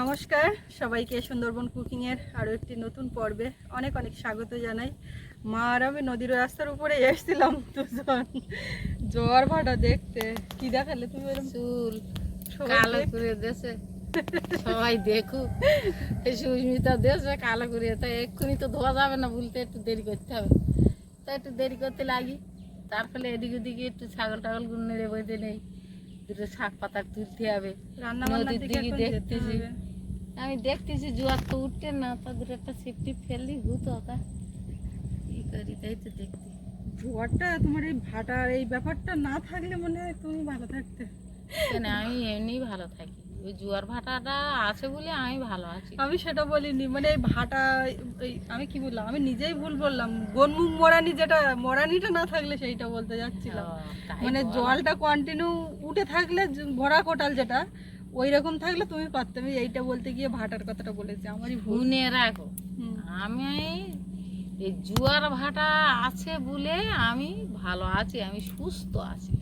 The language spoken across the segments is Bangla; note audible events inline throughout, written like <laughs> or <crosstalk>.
নমস্কার সবাইকে সুন্দরবন কুকিংয়ের আরও একটি নতুন পর্বে অনেক অনেক স্বাগত জানাই। মা আর আমি নদীর রাস্তার উপরে এসেছিলাম দুজন। জোয়ার ভাটা দেখতে। কি দেখালে তুমি চুল কালো করে দেশে সবাই দেখুক এই সুস্মিতা দেশে কালো করে। তা এক্ষুনি তো ধোয়া যাবে না বলতে একটু দেরি করতে হবে। তা একটু দেরি করতে লাগি। তার ফলে এদিক ওদিকে একটু ছাগল টাগলগুলো নেড়ে বইতে নেই। দুটো শাক পাতা তুলতে হবে। নদীর দিকে দেখতেছি। আমি দেখতেছি জোয়ার তো উঠতে না তা দুটো একটা সিফটি ফেললি ভূত ওটা। কি করি তাই তো দেখতে। জোয়ারটা তোমার এই ভাটার এই ব্যাপারটা না থাকলে মনে হয় তুমি ভালো থাকতে। কেন আমি এমনি ভালো থাকি। জোয়ার ভাটাটা আছে বলে আমি ভালো আছি। আমি সেটা বলিনি মানে এই ভাটা আমি কি বললাম আমি নিজেই ভুল বললাম। গনমুখ মরানি যেটা মরানিটা না থাকলে সেইটা বলতে যাচ্ছিলাম। মানে জলটা কন্টিনিউ উঠে থাকলে ভরা কোটাল যেটা ওই রকম থাকলে তুমি পারতে। আমি এইটা বলতে গিয়ে ভাটার কথাটা বলেছি আমারই ভুল। শুনে রাখো আমি এই জুয়ার ভাটা আছে বলে আমি ভালো আছি আমি সুস্থ আছি।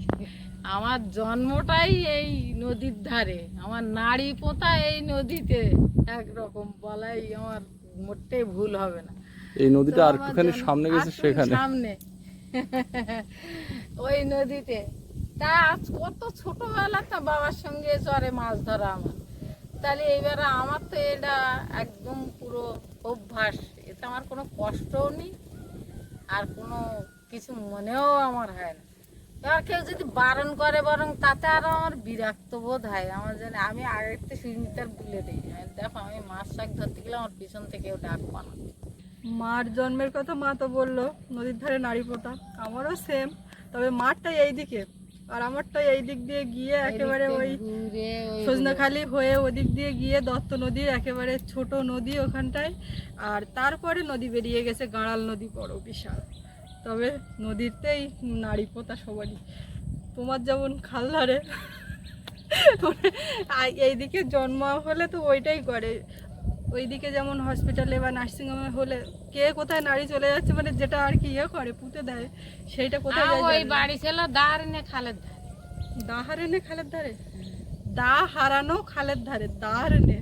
আমার জন্মটাই এই নদীর ধারে। আমার নাড়ি পোতা এই নদীতে একরকম বলাই আমার মোটেই ভুল হবে না। এই নদীটা আর একটুখানি সামনে গেছে সেখানে। সামনে। <laughs> ওই নদীতে। তা আজ কত ছোটবেলা তা বাবার সঙ্গে চরে মাছ ধরা আমার। তাহলে এবারে আমার তো এটা একদম পুরো অভ্যাস। এতে আমার কোনো কষ্টও নেই। আর কোনো কিছু মনেও আমার হয় না। এবার কেউ যদি বারণ করে বরং তাতে আরও আমার বিরক্ত বোধ হয়। আমার জানে আমি আগের থেকে সুস্মিতার বলে দিই দেখো আমি মাছ শাক ধরতে গেলে আমার পিছন থেকেও ডাকবো না মার জন্মের কথা মা তো বলল নদীর ধারে নারী পোতা। আমারও সেম তবে মারটা এই দিকে। আর আমারটা এই দিক দিয়ে গিয়ে একেবারে ওই ওই সজনাখালি হয়ে ওদিক দিয়ে গিয়ে দত্ত নদীর একেবারে ছোট নদী ওখানটায়। আর তারপরে নদী বেরিয়ে গেছে গাঁড়াল নদী বড় বিশাল। তবে নদীরতেই নারী পোতা সবারই। তোমার যেমন খাল ধারে মানে এইদিকে জন্ম হলে তো ওইটাই করে। ওইদিকে যেমন হসপিটালে বা নার্সিংহোমে হলে কে কোথায় নারী চলে যাচ্ছে মানে যেটা আর কি ইয়ে করে পুঁতে দেয় সেইটা কোথায় ওই বাড়ি ছিল দাঁড়িয়ে খালের ধারে। দা হারানে খালের ধারে? দা হারানো খালের ধারে দা হারানে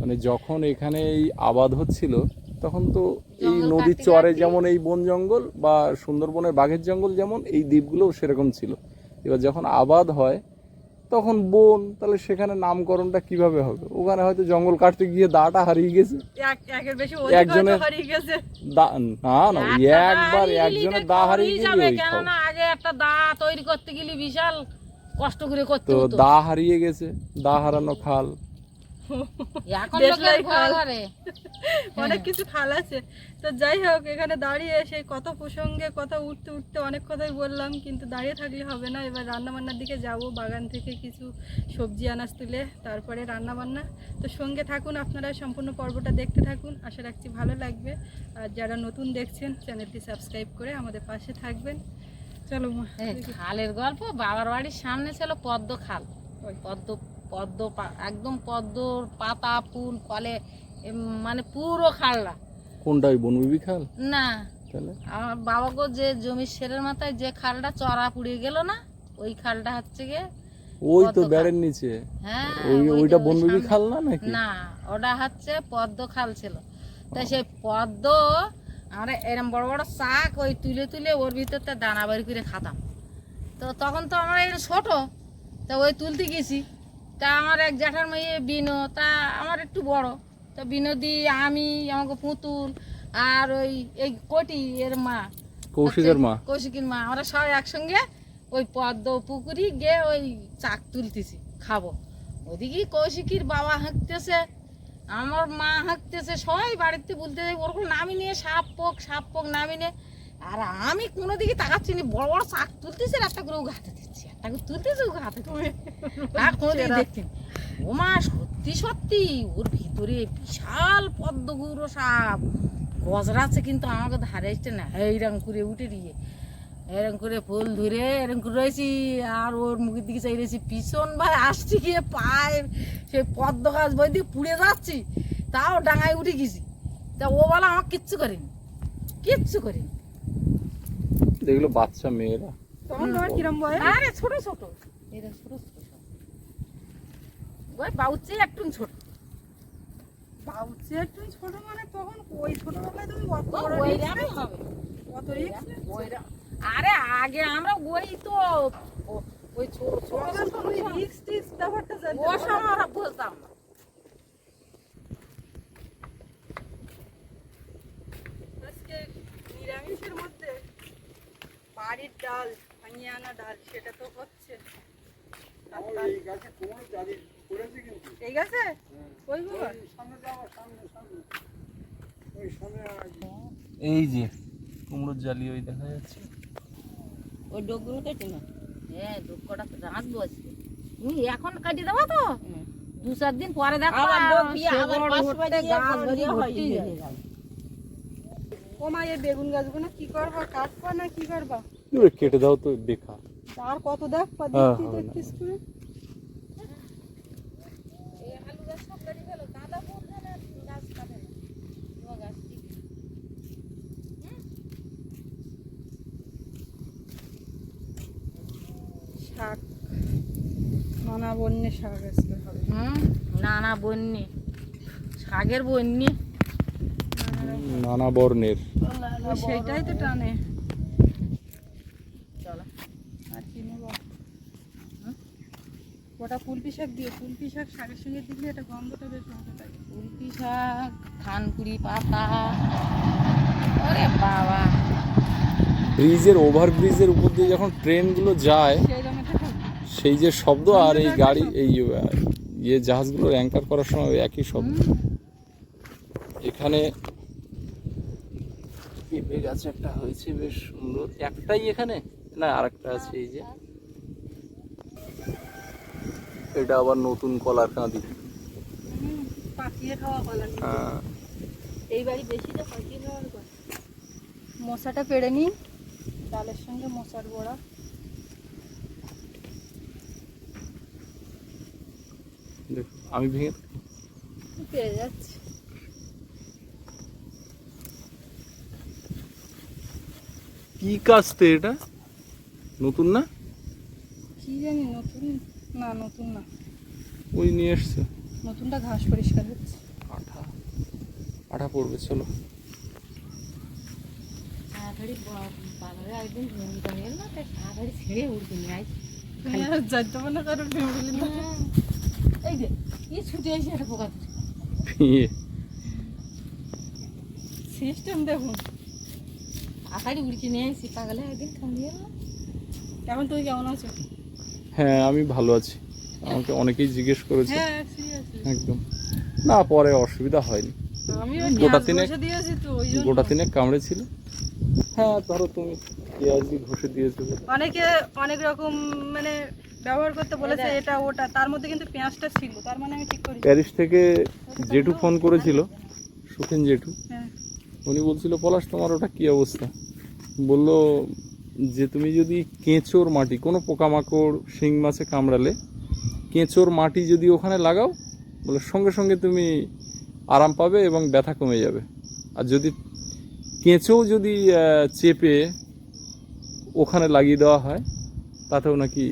মানে যখন এখানে এই আবাদ হচ্ছিল তখন তো এই নদীর চরে যেমন এই বন জঙ্গল বা সুন্দরবনের বাঘের জঙ্গল যেমন এই দ্বীপগুলোও সেরকম ছিল। এবার যখন আবাদ হয় তখন বন তাহলে সেখানে নামকরণটা কীভাবে হবে? ওখানে হয়তো জঙ্গল কাটতে গিয়ে দাটা হারিয়ে গেছে। একজনের- দা না না একবার একজনের দা হারিয়ে গেলে ওই কেননা আগে একটা দা তৈরি করতে গেলে বিশাল কষ্ট করে করতে তো দা হারিয়ে গেছে দা হারানো খাল। <laughs> <laughs> অনেক কিছু খাল আছে। তো যাই হোক এখানে দাঁড়িয়ে সেই কত প্রসঙ্গে কথা উঠতে উঠতে অনেক কথাই বললাম কিন্তু দাঁড়িয়ে থাকলে হবে না। এবার রান্না বান্নার দিকে যাব বাগান থেকে কিছু সবজি আনাজ তুলে তারপরে রান্না বান্না তো সঙ্গে থাকুন আপনারা সম্পূর্ণ পর্বটা দেখতে থাকুন। আশা রাখছি ভালো লাগবে। আর যারা নতুন দেখছেন চ্যানেলটি সাবস্ক্রাইব করে আমাদের পাশে থাকবেন। চলো খালের গল্প বাবার বাড়ির সামনে ছিল পদ্ম খাল। ওই। পদ্ম পদ্ম একদম পদ্মর পাতা ফুল ফলে মানে পুরো খালটা। কোনটা ওই বনবিবি খাল? না। আমার বাবাকে যে জমির সেরের মাথায় যে খালটা চড়া পুড়িয়ে গেল না ওই খালটা হচ্ছে গিয়ে ওই তো পদ্ম ব্যারের নিচে? হ্যাঁ ওইটা বনবিবি খাল না নাকি? না ওটা হচ্ছে পদ্ম খাল ছিল। তাই সেই পদ্ম আমরা এরম বড় বড় শাক ওই তুলে তুলে ওর ভিতরতে দানা বাড়ি করে খাতাম। তো তখন তো আমরা একটু ছোট তা ওই তুলতে গেছি। তা আমার এক জ্যাঠার মেয়ে বিনো তা আমার একটু বড়। তা বিনোদি আমি আমাকে পুতুল আর ওই এই কোটি এর মা। কৌশিকের মা? কৌশিকের মা। আমরা সবাই একসঙ্গে ওই পদ্ম পুকুরি গিয়ে ওই চাক তুলতেছি খাব। ওদিকে কৌশিকির বাবা হাঁকতেছে আমার মা হাঁকতেছে সবাই বাড়িতে বলতে যাই ওরকম নামি নিয়ে সাপ পোক সাপ পোক নামি নিয়ে আর আমি কোনো দিকে তাকাচ্ছি না বড় বড় চাক তুলতেছি রাস্তা একটা করে হাতে দিচ্ছি। করে তুলতেছি হাতে দিচ্ছি আর কোনো দিকে দেখছি ও মা সত্যি সত্যি ওর ভিতরে বিশাল সাপ। গজরাচ্ছে কিন্তু আমাকে ধারে এসছে না এইরকম করে উঠে দিয়ে। এরকম করে ফুল ধরে এরকম করে রয়েছি আর ওর মুখের দিকে চাই রয়েছি পিছন ভাই আসছি গিয়ে পায়ে সেই পদ্ম গাছ বই দিয়ে পুড়ে যাচ্ছি তাও ডাঙায় উঠে গেছি। তা ও বলা আমার কিচ্ছু করেনি কিচ্ছু করেনি। দেখল বাচ্চা মেয়েরা। তখন তোমার কিরম বয়স? আরে ছোট ছোট। এরা ছোট ছোট ওই বাউচে একটু ছোট। বাউচে একটু ছোট মানে তখন ওই ছোটবেলায় তুমি কত বড় হবে। কত ওইরকম আরে আগে আমরা ওই তো ওই ছোট ছোট ছোটবেলা তো ওই রিস্ক টিস্ক ব্যাপারটা জানতে ও। আমরা বুঝতাম না আজকে নিরামিষের মধ্যে বাড়ির ডাল ভাঙিয়ে আনা ডাল সেটা তো হচ্ছে। এই গাছে এই যে কুমড়োর জালি ওই দেখা যাচ্ছে। ওই ডোকগুলো কেটে না হ্যাঁ ডোক কটা রাঁধবো আজকে। তুমি এখন কাটিয়ে দেবো তো? দু চার দিন পরে দেখো হয়ে। যাবে। ও মা এই বেগুন গাছগুলো কি করবা? কাটবা না কি করবা? কেটে দাও তো বেকার। আর কত দেখবা হ্যাঁ, হবে করে শাক। নানা বন্যে শাক আজকে হবে। হুম নানা বন্যে। শাকের বন্যে। নানা বর্ণের। ওই সেইটাই তো টানে চলো আর কি নেব হুম? ওটা কুলপি শাক দিয়ে কুলপি শাক শাকের সঙ্গে দিলে এটা গন্ধটা বেশ ভালো লাগে। উল্পি শাক থানকুড়ি পাতা ওরে বাবা। ব্রিজের ওভার ব্রিজের উপর দিয়ে যখন ট্রেনগুলো যায় সেই একটা যে শব্দ আর এই গাড়ি এই ইয়ে জাহাজগুলো অ্যাঙ্কার করার সময় একই শব্দ। এখানে পেঁপে গাছ একটা হয়েছে বেশ সুন্দর। একটাই এখানে? না আরেকটা আছে এই যে। এটা আবার নতুন কলার কাঁদি। পাকিয়ে হ্যাঁ। এই বাড়ি বেশিটা পাকিয়ে খাওয়ার পর মশাটা পেড়ে নিই ডালের সঙ্গে মশার বড়া। দেখ, আমি ভেঙে পেয়ে যাচ্ছে। কি কাজতে এটা? নতুন না? কি জানি নতুন। না নতুন না। ওই নিয়ে এসছে। নতুনটা ঘাস পরিষ্কার হচ্ছে। আঠা। আঠা পড়বে চলো। তাড়াতাড়ি বাজারে একদিন ভূমিকা নিয়ে না তাই তাড়াতাড়ি ছেড়ে উঠবে নিয়ে আয়। তুমি আর যাইতে না কারণ না এই যে কি ছুটে এসে একটা পোকা। ইয়ে, সিস্টেম দেখুন। তাড়াতাড়ি উড়কে নিয়ে এসেছি পাগলে একদিন এলো এখন তুমি কেমন আছো? হ্যাঁ আমি ভালো আছি। আমাকে অনেকেই জিজ্ঞেস করেছে। হ্যাঁ একদম। না পরে অসুবিধা হয়নি। আমি ওই গোটা পেঁয়াজ তিনেক- ঘষে দিয়েছি তো ওই জন্য। গোটা তিনে কামড়েছিল হ্যাঁ ধরো তুমি পেঁয়াজ ঘষে দিয়েছ। অনেকে অনেক রকম মানে ব্যবহার করতে বলেছে এটা ওটা। তার মধ্যে কিন্তু পেঁয়াজটা ছিল তার মানে আমি ঠিক করি প্যারিস থেকে জেঠু ফোন করেছিল সুখেন জেঠু। হ্যাঁ। উনি বলছিল পলাশ তোমার ওটা কি অবস্থা? বলল যে তুমি যদি কেঁচোর মাটি কোনো পোকামাকড় শিং মাছে কামড়ালে কেঁচোর মাটি যদি ওখানে লাগাও বলে সঙ্গে সঙ্গে তুমি আরাম পাবে এবং ব্যথা কমে যাবে। আর যদি কেঁচো যদি চেপে ওখানে লাগিয়ে দেওয়া হয় তাতেও নাকি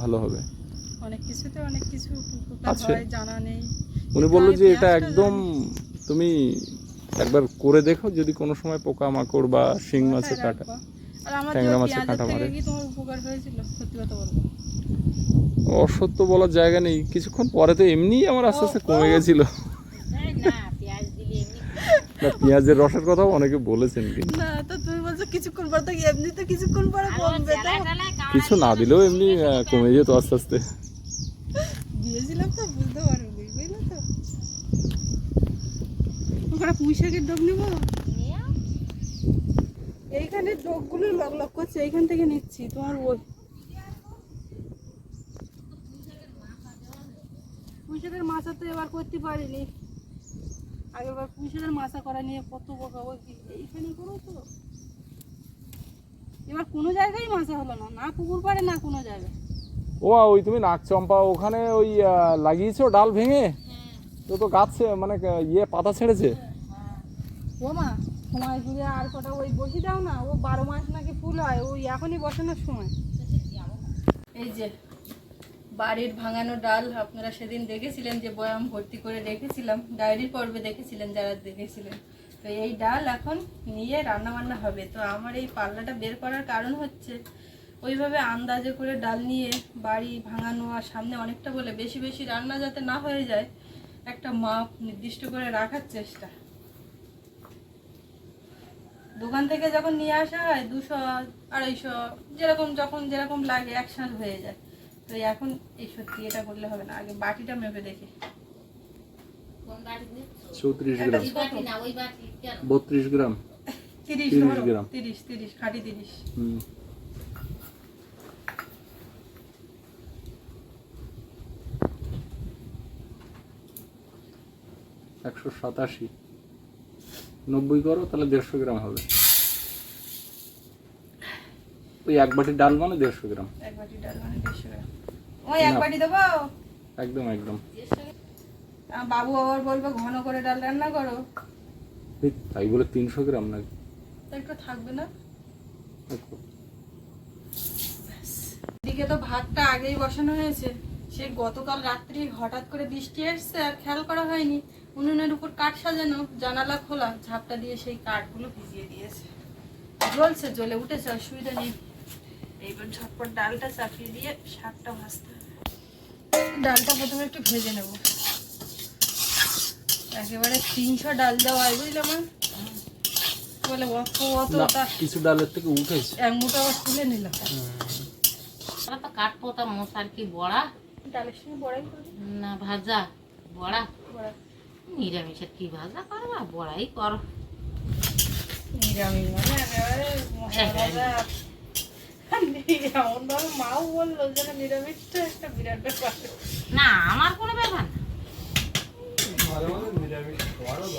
ভালো হবে। অনেক কিছুতে অনেক কিছু আছে। জানা নেই। উনি বলল যে এটা একদম তুমি একবার করে দেখো যদি কোনো সময় পোকামাকড় বা শিং মাছে কাটা ট্যাংরা মাছের কাঁটা মারে। কি তোমার উপকার হয়েছিল? সত্যি কথা বলব অসত্য বলার জায়গা নেই। কিছুক্ষণ পরে তো এমনিই আমার আস্তে আস্তে কমে গেছিল। না পেঁয়াজ দিলে এমনি <laughs> না পেঁয়াজের রসের কথাও অনেকে বলেছেন কিন্তু। না তো তুমি বলছো কিছুক্ষণ পর তো এমনি তো কিছুক্ষণ পরে কমবে তো কিছু না দিলেও এমনি কমে যেত আস্তে আস্তে। দিয়েছিলাম তো বুঝতে বুঝলে তো। ওখানে পুঁই শাকের ডোক নেব? এইখানে ডোকগুলো লক লক করছে এইখান থেকে নিচ্ছি তোমার ওই। পুঁই শাকের মাছা তো এবার করতে পারিনি। আগেরবার পুঁই শাকের মাছা করা নিয়ে কত বকা ওই এইখানে করো তো। এবার কোনো জায়গায় মাছা হলো না না পুকুর পাড়ে না কোনো জায়গায়। ও ওই তুমি নাক চম্পা ওখানে ওই লাগিয়েছো ডাল ভেঙে? তো তো গাছ মানে ইয়ে পাতা ছেড়েছে? ও মা সময় ঘুরে আর কটা ওই বসি দাও না, ও বারো মাস নাকি ফুল হয়, ওই এখনই বসানোর সময়। এই যে, বাড়ির ভাঙানো ডাল, আপনারা সেদিন দেখেছিলেন যে বয়াম ভর্তি করে রেখেছিলাম, ডায়েরির পর্বে দেখেছিলেন যারা দেখেছিলেন। তো এই ডাল এখন নিয়ে রান্না বান্না হবে। তো আমার এই পাল্লাটা বের করার কারণ হচ্ছে, ওইভাবে আন্দাজে করে ডাল নিয়ে বাড়ি ভাঙানো আর সামনে অনেকটা বলে বেশি বেশি রান্না যাতে না হয়ে যায়, একটা মাপ নির্দিষ্ট করে রাখার চেষ্টা। দোকান থেকে যখন নিয়ে আসা হয় দুশো আড়াইশো যেরকম যখন যেরকম লাগে একসাথে হয়ে যায়। তো এখন এই সত্যি এটা করলে হবে না। আগে বাটিটা মেপে দেখি। কোন বাড়ি দিচ্ছ? চৌত্রিশ গ্রাম। এই বাটি না ওই বাটি কেন? বত্রিশ গ্রাম। তিরিশ গ্রাম। তিরিশ তিরিশ খাঁটি তিরিশ। হুম। একশো সাতাশি। নব্বই করো তাহলে দেড়শো গ্রাম হবে। ওই এক বাটি ডাল মানে দেড়শো গ্রাম। এক বাটি ডাল মানে দেড়শো গ্রাম। ওই এক বাটি দেবো? একদম একদম। বাবু আবার বলবে ঘন করে ডাল রান্না করো। তাই বলে তিনশো গ্রাম নাকি একটু থাকবে না। এদিকে তো ভাতটা আগেই বসানো হয়েছে। সে গতকাল রাত্রি হঠাৎ করে বৃষ্টি এসছে আর খেয়াল করা হয়নি। উনুনের উপর কাঠ সাজানো জানালা খোলা ঝাপটা দিয়ে সেই কাঠগুলো ভিজিয়ে দিয়েছে। জ্বলছে জ্বলে উঠেছে অসুবিধা নেই। এইবার ঝটপট ডালটা চাপিয়ে দিয়ে শাকটা ভাজতে হবে। ডালটা প্রথমে একটু ভেজে নেব। একেবারে তিনশো ডাল দেওয়া হয় বুঝলে আমার বলে অত অত কিছু ডালের থেকে উঠেছে। এক মুঠো আবার তুলে নিলাম। ওরা তো কাঠপোতা মশার কি বড়া? ডালের সঙ্গে বড়াই করি না ভাজা। বড়া? বড়া। নিরামিষের কি ভাজা করবা? বড়াই করো। নিরামিষ মানে একেবারে। এমন ভাবে মাও বলল যেন নিরামিষটা একটা বিরাট ব্যাপার। না আমার কোনো ব্যাপার না।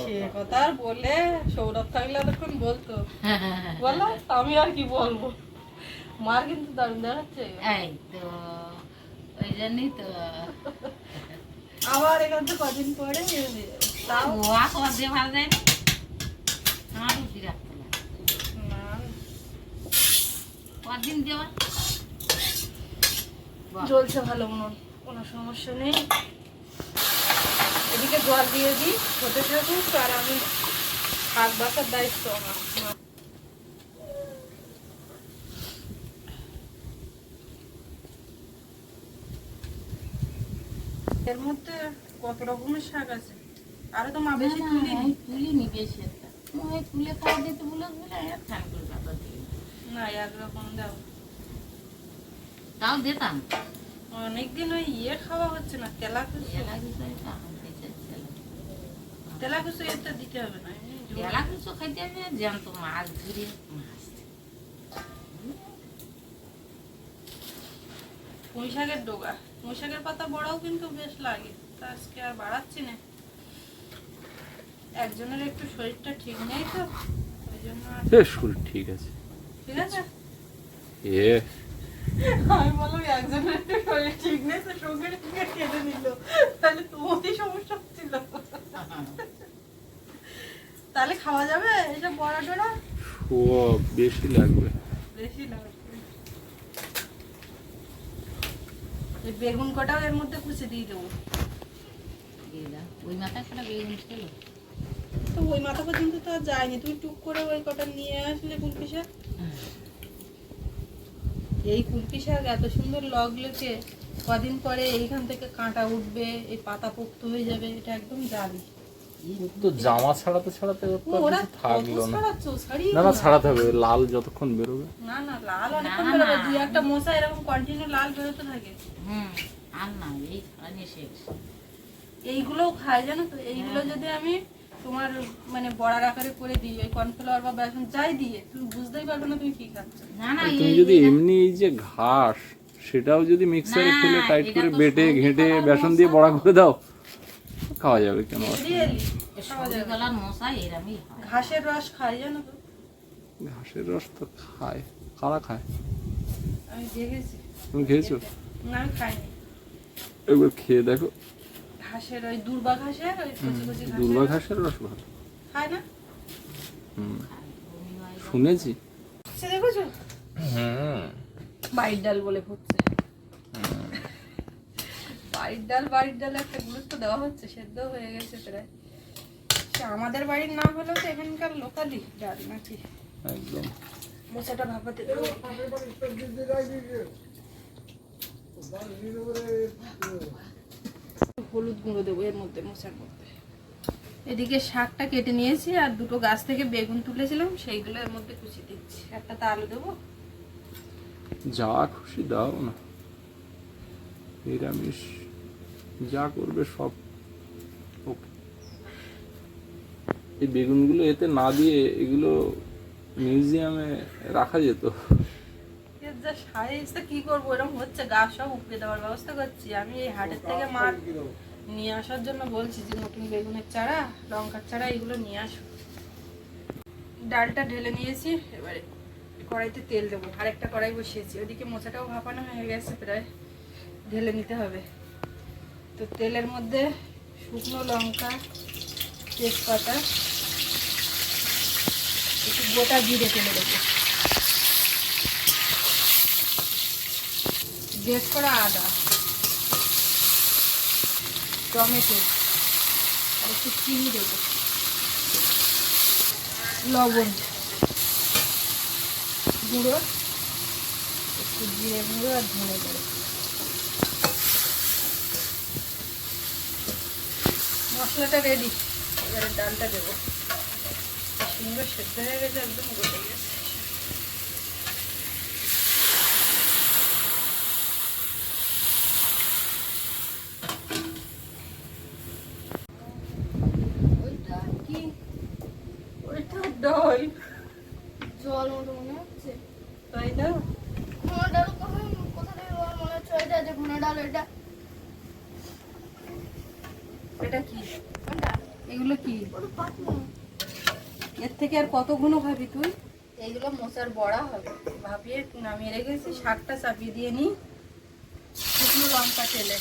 সে কথা আর বলে সৌরভ থাকলে এতক্ষণ বলতো। বলো আমি আর কি বলব? মার কিন্তু দারুণ দেখাচ্ছে। এই তো। ওই জন্যই তো। আবার এখান থেকে কদিন পরে গোয়া তোমার দিয়ে ভালো যায় না। আমার রুটি রাখতে না, কদিন দেওয়া জ্বলছে ভালো উনুন কোনো সমস্যা নেই। এদিকে জল দিয়ে দিই হতে থাকুক আর আমি শাক বাসার দায়িত্ব আমার। এর মধ্যে কত রকমের শাক আছে? আরও তো মা বেশি তুলিনি। আমি তুলিনি বেশি একটা। ওই তুলে খাওয়া দিতে বলে বলে ফ্যান করে কাটা দিই না একরকম দাও। তাও দিতাম। অনেকদিন ওই ইয়ে খাওয়া হচ্ছে না তেলা লাগে। তেলা। খুশি এটা দিতে হবে না ঝোল। কিছু খাইতে হবে জ্যান্ত মাছ ধরে মাছ। পুঁই শাকের ডোগা। পুঁই শাকের পাতা বড়াও কিন্তু বেশ লাগে তা আজকে আর বাড়াচ্ছি না। একজনের একটু শরীরটা ঠিক নেই তো ওই জন্য শরীর ঠিক আছে। ঠিক আছে? এ। আমি বললাম একজনের একটু শরীর ঠিক নেই তো সঙ্গে সঙ্গে কেঁদে নিল। তাহলে সমস্যা হচ্ছিল। তাহলে খাওয়া যাবে? এইসব বড়া টড়া সব বেশি লাগবে বেশি লাগবে এই বেগুন কটাও এর মধ্যে কুচে দিয়ে দেবো। ওই মাথায় কটা বেগুন ছিল তো ওই মাথা পর্যন্ত তো আর যায়নি। তুই টুক করে ওই কটা নিয়ে আসলে কুলপি শাক এই কুলপি শাক এত সুন্দর লগলেকে কদিন পরে এইখান থেকে কাঁটা উঠবে এই পাতা পোক্ত হয়ে যাবে এটা একদম জালি। তো জামা ছাড়াতে ছাড়াতে থাকল না। না না ছাড়াতে হবে লাল যতক্ষণ বেরোবে। না না লাল অনেকক্ষণ বেরোবে। দুই একটা মশা এরকম কন্টিনিউ লাল বেরোতে থাকে। হুম। আর না এই ছাড়ানি শেষ এইগুলোও খায় জানো তো? এইগুলো যদি আমি তোমার মানে বড়ার আকারে করে দিই ওই কর্নফ্লাওয়ার বা বেসন যাই দিয়ে তুমি বুঝতেই পারবে না তুমি কি খাচ্ছ। না না তুমি যদি এমনি এই যে ঘাস সেটাও যদি মিক্সারে ফেলে টাইট করে বেটে ঘেঁটে বেসন দিয়ে বড়া করে দাও খাওয়া যাবে কেন? হয়। ঘাসের রস খাই জানো তো? ঘাসের রস তো খায়। কারা খায়? আমি দেখেছি তুমি খেয়েছো? না খাইনি। একবার খেয়ে দেখো। ঘাসের ওই দুর্বা ঘাসের ওই কচি কচি দুর্বা ঘাসের রস ভালো। খায় না? হুম। শুনেছি। সে দেখেছ? হুম। বাইর ডাল বলে ফুটছে ডাল বাড়ির ডালে একটা গুরুত্ব দেওয়া হচ্ছে সেদ্ধ হয়ে গেছে প্রায়। সে আমাদের বাড়ির না হলেও তো এখানকার লোকালি ডাল নাকি? একদম। মোচাটা ভাপাতে দেবো হলুদ গুঁড়ো দেবো এর মধ্যে মোচার মধ্যে। এদিকে শাকটা কেটে নিয়েছি আর দুটো গাছ থেকে বেগুন তুলেছিলাম সেইগুলো এর মধ্যে কুচি দিচ্ছি। একটা তা আলু দেবো। যা খুশি দাও না। নিরামিষ যা করবে সব। ওকে। এই বেগুনগুলো এতে না দিয়ে এগুলো মিউজিয়ামে রাখা যেত। এর যা সাইজ কি করব? এরকম হচ্ছে গাছ সব উপড়ে দেওয়ার ব্যবস্থা করছি। আমি এই হাটের থেকে মার নিয়ে আসার জন্য বলছি যে, নতুন বেগুনের চারা, লঙ্কার চারা, এগুলো নিয়ে আসো। ডালটা ঢেলে নিয়েছি, এবারে কড়াইতে তেল দেবো। আরেকটা কড়াই বসিয়েছি। ওদিকে মোচাটাও ভাপানো হয়ে গেছে, প্রায় ঢেলে নিতে হবে। তো তেলের মধ্যে শুকনো লঙ্কা, তেজপাতা, একটু গোটা জিরে তেলে দেবো। বেশ করা আদা। টমেটো। একটু চিনি দেবো। লবণ। গুঁড়ো। একটু জিরে গুঁড়ো আর ধনে গুঁড়ো। মশলাটা রেডি এবারে ডালটা দেবো। সুন্দর সেদ্ধ হয়ে গেছে, একদম গলে গেছে ওইটা কি ওইটা ডাল জল মতো মনে হচ্ছে তাই না ঘন ডাল কোথায় কোথা থেকে আমার মনে হচ্ছে ওইটা যে ঘন ডাল ওইটা এটা কি কোনটা এগুলো কি ওটা পাতলা এর থেকে আর কত ঘন খাবি তুই? এইগুলো মোচার বড়া হবে। ভাপিয়ে নামিয়ে রেখেছি শাকটা চাপিয়ে দিয়ে নি শুকনো লঙ্কা তেলে।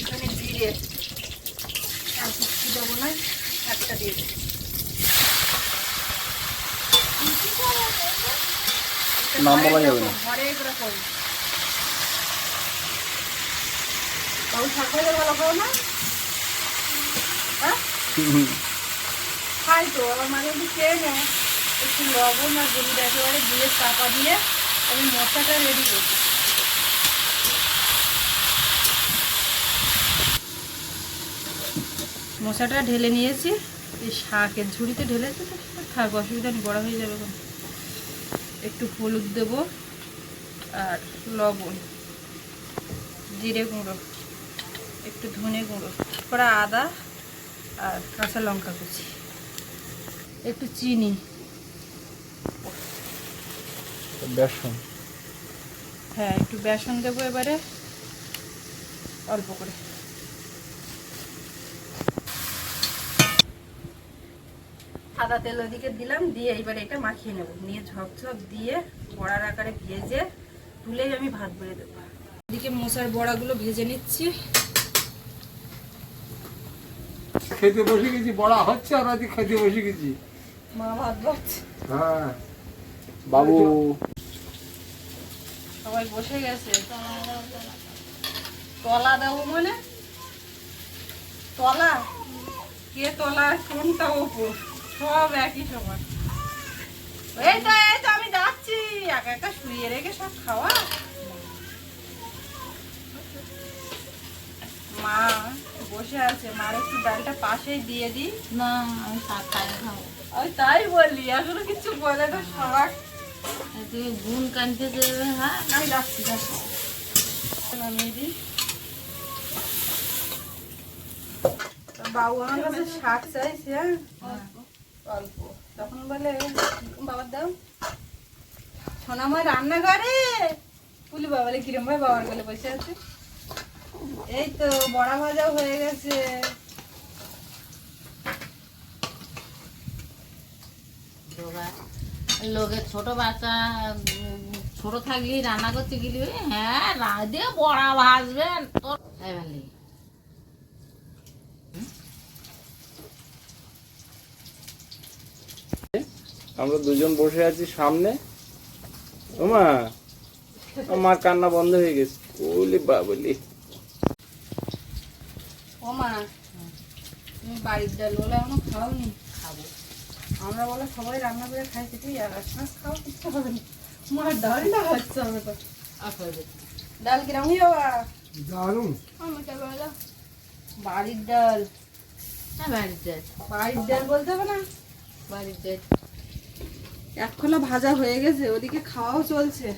এখানে জিরে। আর কিছু দেবো না শাকটা দিয়ে। হরেক রকম শাক ভালো খাও না? হ্যাঁ? খাই তো। আমার মাঝে মধ্যে খেয়ে নেয়। একটু লবণ আর হলুদ একেবারে দিয়ে চাপা দিয়ে আমি মশলাটা রেডি করছি। মশাটা ঢেলে নিয়েছি। এই শাকের ঝুড়িতে ঢেলেছি তো থাক, অসুবিধা নেই বড়া হয়ে যাবে একটু হলুদ দেব আর লবণ, জিরে গুঁড়ো, একটু ধনে গুঁড়ো করা আদা আর কাঁচা লঙ্কা কুচি। একটু চিনি। বেসন। হ্যাঁ একটু বেসন দেবো এবারে। অল্প করে। সাদা তেল ওদিকে দিলাম দিয়ে এবারে এটা মাখিয়ে নেব। নিয়ে ঝকঝক দিয়ে বড়ার আকারে ভেজে তুলেই আমি ভাত বেড়ে দেবো। এদিকে মশার বড়াগুলো ভেজে নিচ্ছি। খেতে বসে গেছি বড়া হচ্ছে আর আজকে খেতে বসে গেছি। মা ভাত ভাবছে হ্যাঁ। বাবু। সবাই বসে গেছে তলা দেবো মানে? তলা? কে তলা? কোনটা ওপর? সব একই সমান। এই তো এই তো আমি যাচ্ছি। একা একা শুয়ে রেখে সব খাওয়া। মা বসে আছে মার একটু ডালটা পাশেই দিয়ে দিই। না আমি শাক খাই খাব। আমি তাই বললি এখনও কিছু বলে না সবার। তুই গুণ কানতে দেবে হ্যাঁ? আমি যাচ্ছি নামিয়ে দিই। বাবু আমার কাছে শাক চাইছে হ্যাঁ? অল্প। তখন বলে বাবার দাও। সোনাময় রান্নাঘরে? পুলি বাবালে কিরম ভাই বাবার গলে বসে আছে? এই তো বড়া ভাজাও হয়ে গেছে। লোকের ছোট বাচ্চা ছোট থাকলেই রান্না করতে গেলি হ্যাঁ রাঁধে বড়া ভাজবেন তোর আমরা দুজন বসে আছি সামনে। ওমা আমার কান্না বন্ধ হয়ে গেছে। ওই বাবলি। মা। তুমি বাড়ির ডাল বলে এখনও খাওনি? খাব আমরা বলে সবাই রান্না করে খাইছি তুই আর এক মাস খাওয়া কিছু হবে না। মার ডালটা হচ্ছে হবে তো। আসলে ডাল কিরম বাবা দারুণ। আমাকে বলো বাড়ির ডাল। হ্যাঁ বাড়ির যাই বাড়ির ডাল বলতে হবে না? বাড়ির যাই এক খোলা ভাজা হয়ে গেছে ওদিকে খাওয়াও চলছে।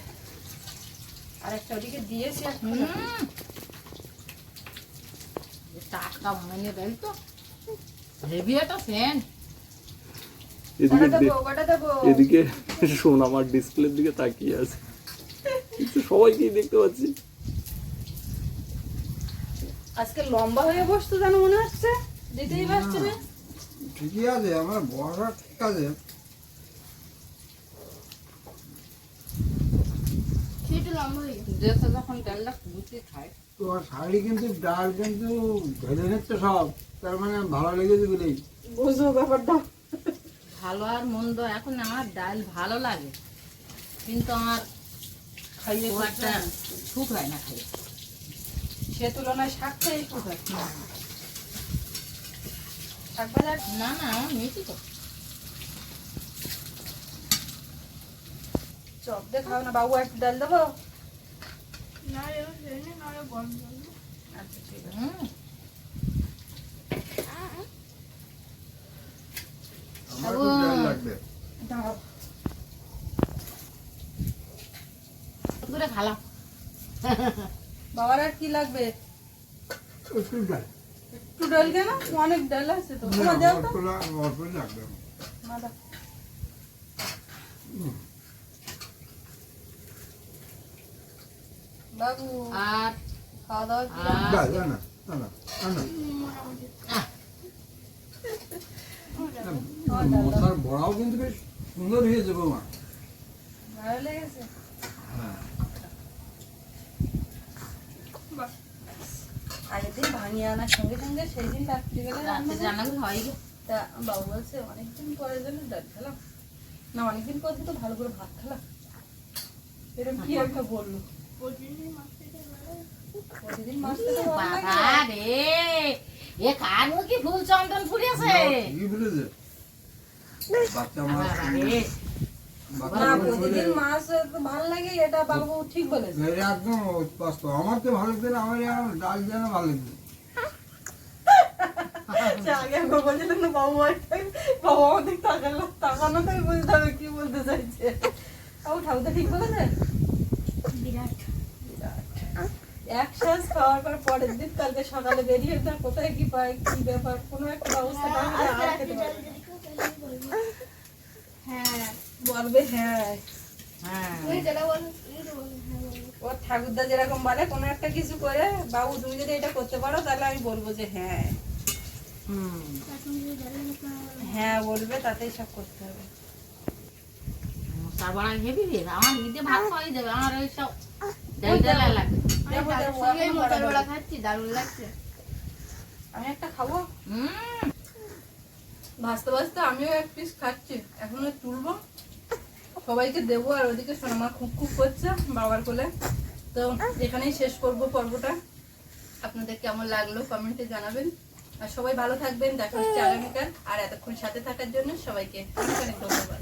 আর একটা ওদিকে দিয়েছি এক খোলা। হুম। এ টাটকা মানে দেন তো। হেভি একটা ফ্যান এদিকে শোন আমার ডিসপ্লের দিকে তাকিয়ে আছে। কিন্তু সবাইকেই দেখতে পাচ্ছি। আজকে লম্বা হয়ে বসতো যেন মনে হচ্ছে। দিতেই পারছি না। ঠিকই আছে আমার বড় ঠিক আছে সেটা লম্বা হয়ে গেছে দেশে যখন ডালটা গুছিয়ে খায় তোমার শাড়ি কিন্তু ডাল কিন্তু ঢেলে নিচ্ছে সব। তার মানে ভালো লেগেছে বলেই। বুঝো ব্যাপারটা। ভালো আর মন্দ এখন আমার ডাল ভালো লাগে। কিন্তু আমার খাইয়ে একটা সুখ হয় না খাই সে তুলনায় শাক খেয়ে খুব হয় শাক ভাজা না না আমার মিষ্টি তো। চপ দিয়ে খাও না বাবু একটু ডাল দেবো না রে সেটা না রে বন্ধ আচ্ছা ঠিক আছে হুম আমার খুব ডাল লাগবে দাঁড়াও করে খালাম বাবার আর কি লাগবে একটু ডাল একটু ডাল কেন অনেক ডাল আছে তো না, তোমার দাও তো অল্প লা- অল্প লাগবে মা দাও। মশার বড়াও কিন্তু বেশ সুন্দর হয়েছে বৌমা হ্যাঁ আগের দিন ভাঙিয়ে আনার সঙ্গে সঙ্গে সেই দিন রাত্রিবেলা রান্না রাতে হয় তা বাবু বলছে অনেকদিন পরে জন্য ডাল খেলাম না অনেকদিন পর তো ভালো করে ভাত খেলাম এরকম কি একটা বলল প্রতিদিন বাবা রে এ কার মুখে ফুল চন্দন ফুরিয়েছে কি বলেছে বাচ্চা মাছ বাবা রে। বাচ্চা না মাছ প্রতিদিন মাছ ভালো লাগে এটা বাবু ঠিক বলেছে। একদম বাস্তব আমার তো ভালো না আমার ডাল যেন ভালো আচ্ছা, আগে না বাবু বাবু আমাদের তাকালো তাকানো থেকে বুঝতে হবে কি বলতে চাইছে। বাবু ঠাকুরটা ঠিক বলেছে? এক শ্বাস খাওয়ার পর পরের দিন কালকে সকালে বেরিয়ে না কোথায় কি পায় কি ব্যাপার কোনো একটা ব্যবস্থা না হলে আর খেতে পারবে না। হ্যাঁ বলবে হ্যাঁ হ্যাঁ হ্যাঁ। ওর ঠাকুরদা যেরকম বলে কোনো একটা কিছু করে বাবু তুমি যদি এটা করতে পারো তাহলে আমি বলব যে হ্যাঁ। হ্যাঁ বলবে তাতেই সব করতে হবে মশার বড়া হেভি রে আমার ঈদে ভাত খাওয়াই দেবে আমার ওই সব আমি একটা খাব? ভাজতে ভাজতে আমিও এক পিস খাচ্ছি। এখনও তুলবো। সবাইকে দেবো আর ওদিকে সোনামা খুব খুব করছে বাবার কোলে। তো এখানেই শেষ করব পর্বটা। আপনাদের কেমন লাগল কমেন্টে জানাবেন। আর সবাই ভালো থাকবেন। দেখা হচ্ছে আগামীকাল। আর এতক্ষণ সাথে থাকার জন্য সবাইকে অনেক অনেক ধন্যবাদ।